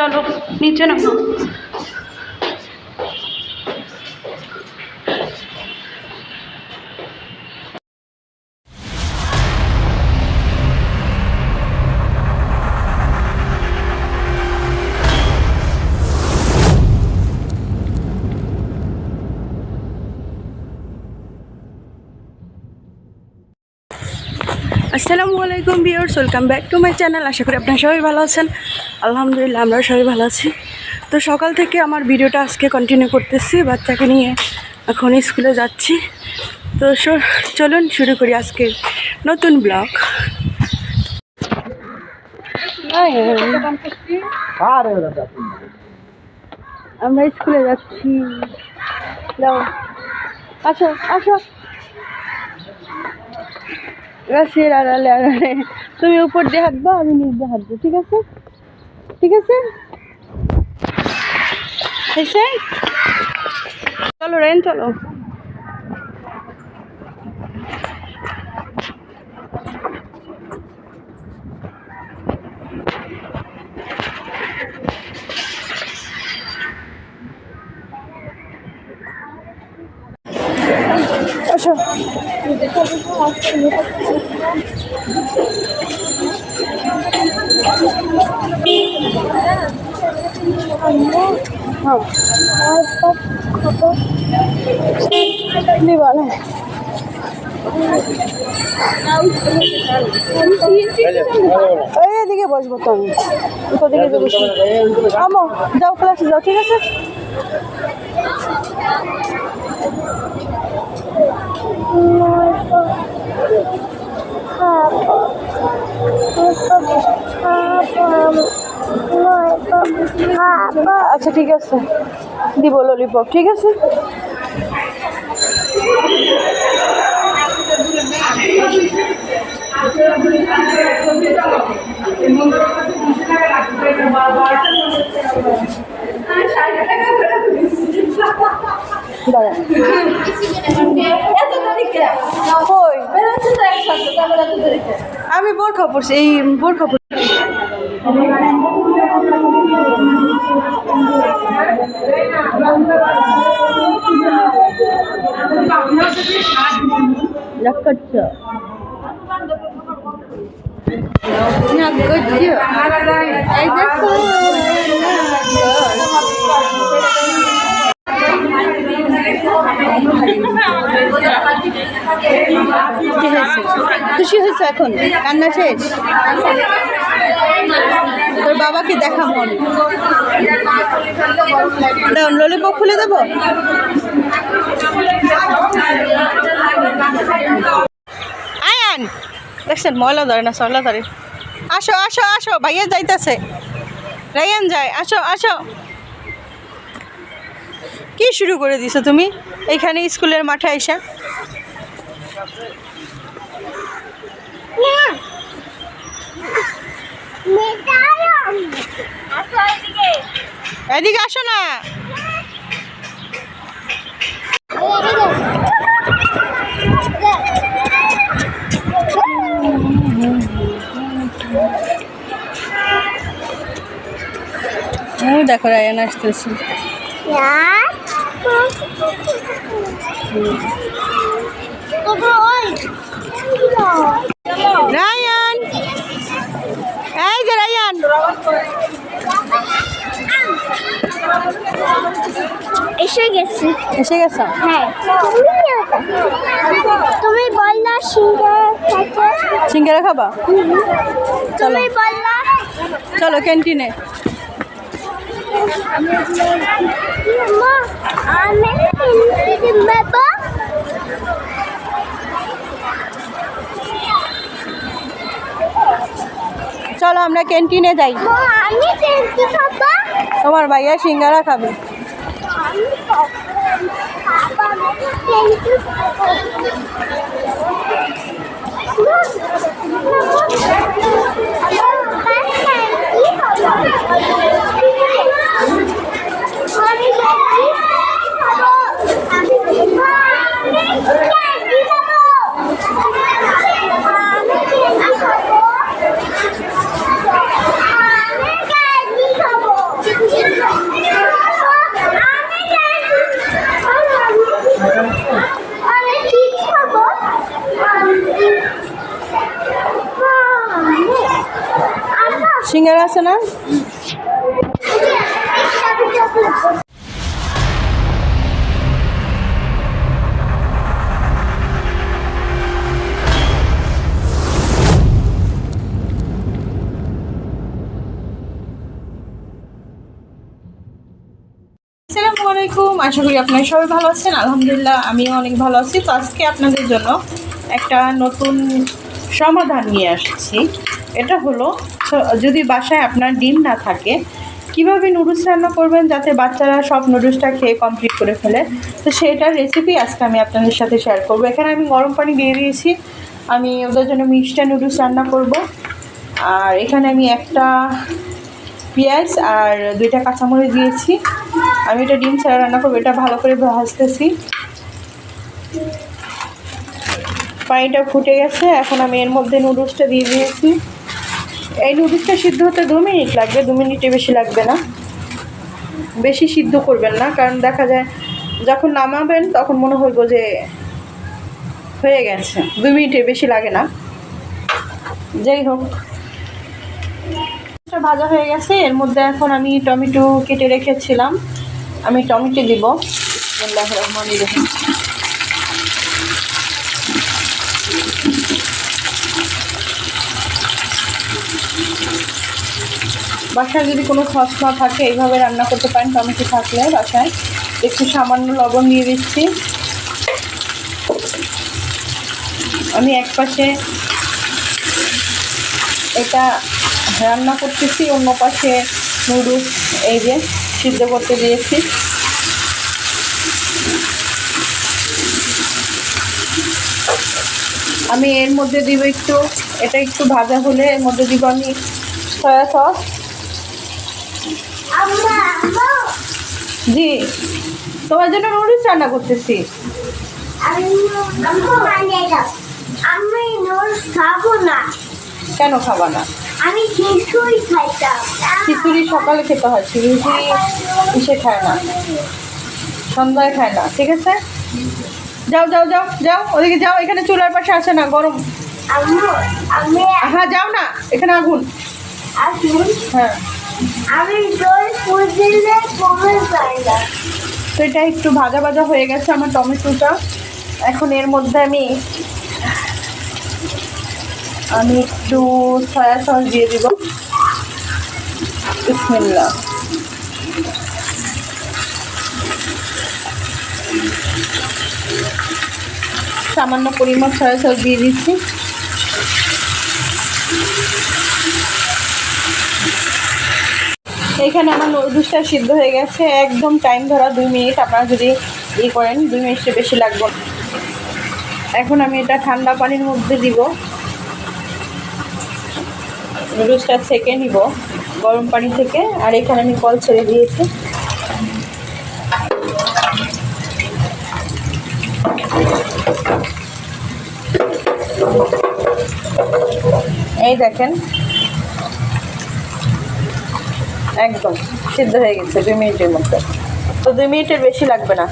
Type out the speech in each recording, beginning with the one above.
চলো নিচে নামো আসসালামু আলাইকুম viewers welcome back to my channel. আশা করি আপনারা সবাই ভালো আছেন। আলহামদুলিল্লাহ আমরা সবাই ভালো আছি। তো সকাল থেকে আমার ভিডিওটা আজকে কন্টিনিউ করতেছি বাচ্চাকে নিয়ে এখন স্কুলে যাচ্ছি। তো চলুন শুরু করি আজকে নতুন ব্লগ আমরা স্কুলে যাচ্ছি। আসো আসো। রাশির আড়ালে আড়ালে তুমি উপর দিয়ে হাঁটবা, আমি নিচ দিয়ে হাঁটবো, ঠিক আছে? ঠিক আছে? চলো, রেন, চলো। এই এদিকে বসবো তো আমি ওদিকে বসবো আমো যাও ক্লাসে যাও ঠিক আছে? আচ্ছা ঠিক আছে। দিব ললিপপ ঠিক আছে? দাঁড়া কই? আমি বোরখা পড়ছি এই বোরখা পড়ছি এই দেখো। কি হয়েছে? খুশি হয়েছে এখন? কান্না শেষ? তোর বাবাকে দেখা মন। দাও ললিপপ খুলে দেবো? আয়ান দেখছেন, ময়লা ধরে না সরলা ধরে। আসো আসো আসো, ভাইয়া যাইতেছে। রায়ান যায়, আসো আসো। কি শুরু করে দিছো তুমি? এইখানে স্কুলের মাঠে আইসা। এদিকে আসো না। দেখো রায়ান আসতেছে। রায়ান এই যে রায়ান এসে গেছি। এসে গেছো? হ্যাঁ। তুমি বললা সিঙ্গার খাইতে সিঙ্গারা খাবা? চলো। চলো ক্যান্টিনে। আমি চলো আমরা ক্যান্টিনে যাই। তোমার ভাইয়া সিঙ্গারা খাবে। আমি খাবা হিন্দি খাব সিঙ্গারা আছে না আসসালামু আলাইকুম। আশা করি আপনারা সবাই ভালো আছেন। আলহামদুলিল্লাহ, আমিও অনেক ভালো আছি। তো আজকে আপনাদের জন্য একটা নতুন সমাধান নিয়ে আসছি। এটা হলো যদি বাসায় আপনার ডিম না থাকে, কীভাবে নুডলস রান্না করবেন যাতে বাচ্চারা সব নুডলসটা খেয়ে কমপ্লিট করে ফেলে? তো সেটার রেসিপি আজকে আমি আপনাদের সাথে শেয়ার করব। এখানে আমি গরম পানি দিয়ে দিয়েছি। আমি ওদের জন্য মিক্সটা নুডলস রান্না করব। আর এখানে আমি একটা পেঁয়াজ আর দুইটা কাঁচামরিচ দিয়েছি। আমি এটা ডিম ছাড়া রান্না করব, এটা ভালো করে ভাজতেছি। পানিটা ফুটে গেছে, এখন আমি এর মধ্যে নুডলসটা দিয়ে দিয়েছি। এই নুডলসটা সিদ্ধ হতে দু মিনিট লাগবে, দু মিনিটে বেশি লাগবে না। বেশি সিদ্ধ করবেন না, কারণ দেখা যায় যখন নামাবেন তখন মনে হইব যে হয়ে গেছে, দু মিনিটের বেশি লাগে না। যাই হোক ভাজা হয়ে গেছে। এর মধ্যে এখন আমি টমেটো কেটে রেখেছিলাম। আমি টমেটো দিব। বাসায় যদি কোনো না থাকে, এইভাবে রান্না করতে পারেন টমেটো থাকলে বাসায়। একটু সামান্য লবণ দিয়ে দিচ্ছি। আমি এক পাশে এটা রান্না করতেছি অন্য পাশে নুডলস এই যে সিদ্ধ করতে দিয়েছি। আমি এর মধ্যে দিব একটু এটা একটু ভাজা হলে এর মধ্যে দিব আমি সয়া সস। জি তোমার জন্য নুডলস রান্না করতেছি। মানে কেন খাবা না? আমি কিছুই খাইতাম। খিচুড়ি সকালে খেতে হয় খিচুড়ি কিসে খায় না। সন্ধ্যায় খায় না ঠিক আছে? যাও যাও যাও যাও ওদিকে যাও এখানে চুলার পাশে আসে না গরম। আমি হ্যাঁ যাও না এখানে আগুন। হ্যাঁ। আমি তো এটা একটু ভাজা ভাজা হয়ে গেছে আমার টমেটোটা। এখন এর মধ্যে আমি আমি একটু সয়া সস দিয়ে দিব। বিসমিল্লাহ। সামান্য পরিমাণ সয়া সস দিয়ে দিচ্ছি। এখানে আমার নুডলসটা সিদ্ধ হয়ে গেছে। একদম টাইম ধরা দুই মিনিট আপনারা যদি ই করেন, দুই মিনিটের বেশি লাগবে এখন আমি এটা ঠান্ডা পানির মধ্যে দিব। নুডলসটা ছেঁকে নিব গরম পানি থেকে। আর এখানে আমি কল ছেড়ে দিয়েছি। এই দেখেন। একদম সিদ্ধ হয়ে গেছে দুই মিনিটের মধ্যে। তো দুই মিনিটের বেশি লাগবে না।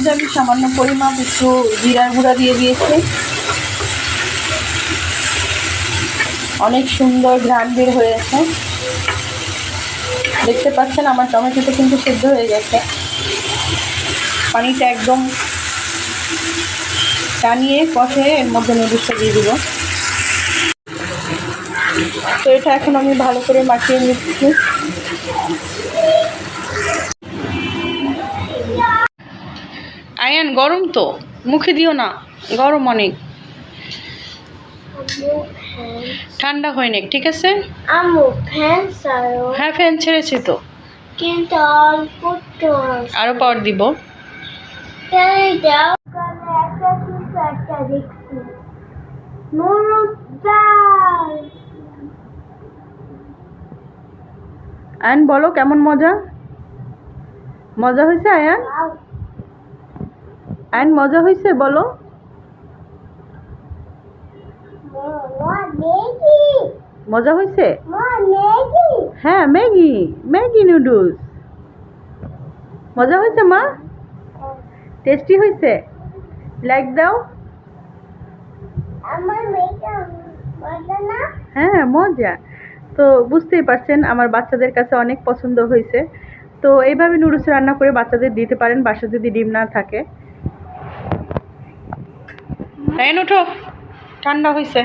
মধ্যে আমি সামান্য পরিমাণ একটু জিরার গুঁড়া দিয়ে দিয়েছি। অনেক সুন্দর ঘ্রাণ বের হয়েছে। দেখতে পাচ্ছেন, আমার টমেটোটা কিন্তু সিদ্ধ হয়ে গেছে। পানিটা একদম টানিয়ে কষে এর মধ্যে নুডলসটা দিয়ে দিব। তো এটা এখন আমি ভালো করে মাখিয়ে নিচ্ছি। আয়ান গরম তো। মুখে দিও না গরম অনেক। ঠান্ডা হয় না ঠিক আছে? আম্মু ফ্যান হ্যাঁ ফ্যান ছেড়েছি তো। কিন্তু অল্প তো পাওয়ার দিব। আয়ান বলো কেমন মজা? মজা হয়েছে আয়ান? আয়ান মজা হয়েছে বলো। মজা হয়েছে হ্যাঁ ম্যাগি ম্যাগি নুডলস। মজা হয়েছে মা? টেস্টি হয়েছে লাইক দাও। হ্যাঁ মজা। তো বুঝতেই পারছেন আমার বাচ্চাদের কাছে অনেক পছন্দ হয়েছে তো এইভাবে নুডলস রান্না করে বাচ্চাদের দিতে পারেন বাসা যদি ডিম না থাকে। তাই উঠো ঠান্ডা হয়েছে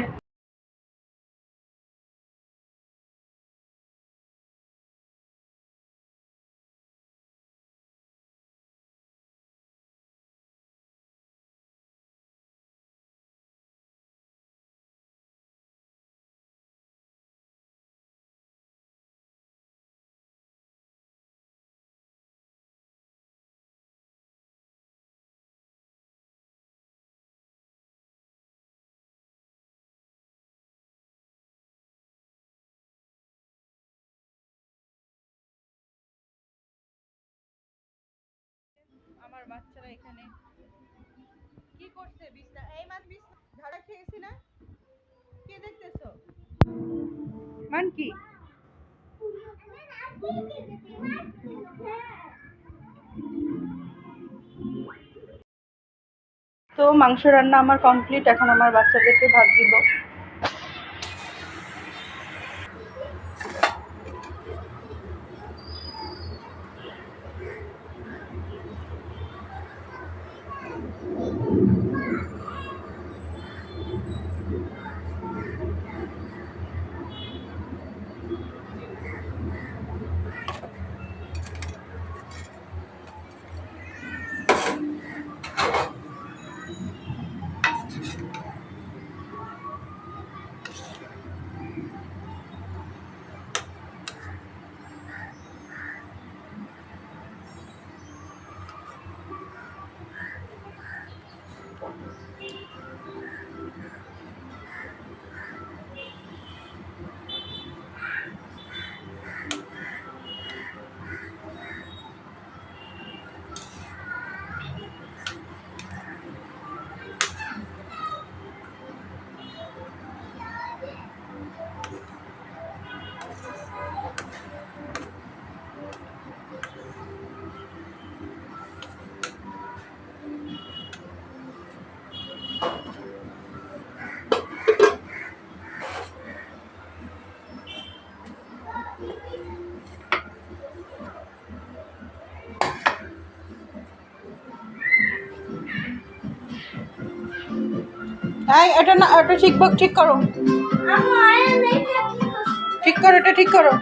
বাচ্চারা এখানে। কি করছে এই বিছনা ধরা খেয়েছি না? কে দেখতেছো? মান কি? তো মাংস রান্না আমার কমপ্লিট এখন আমার বাচ্চাদেরকে ভাত দিব। এই এটা না এটা ঠিক ঠিক করো। ঠিক করো এটা ঠিক করো।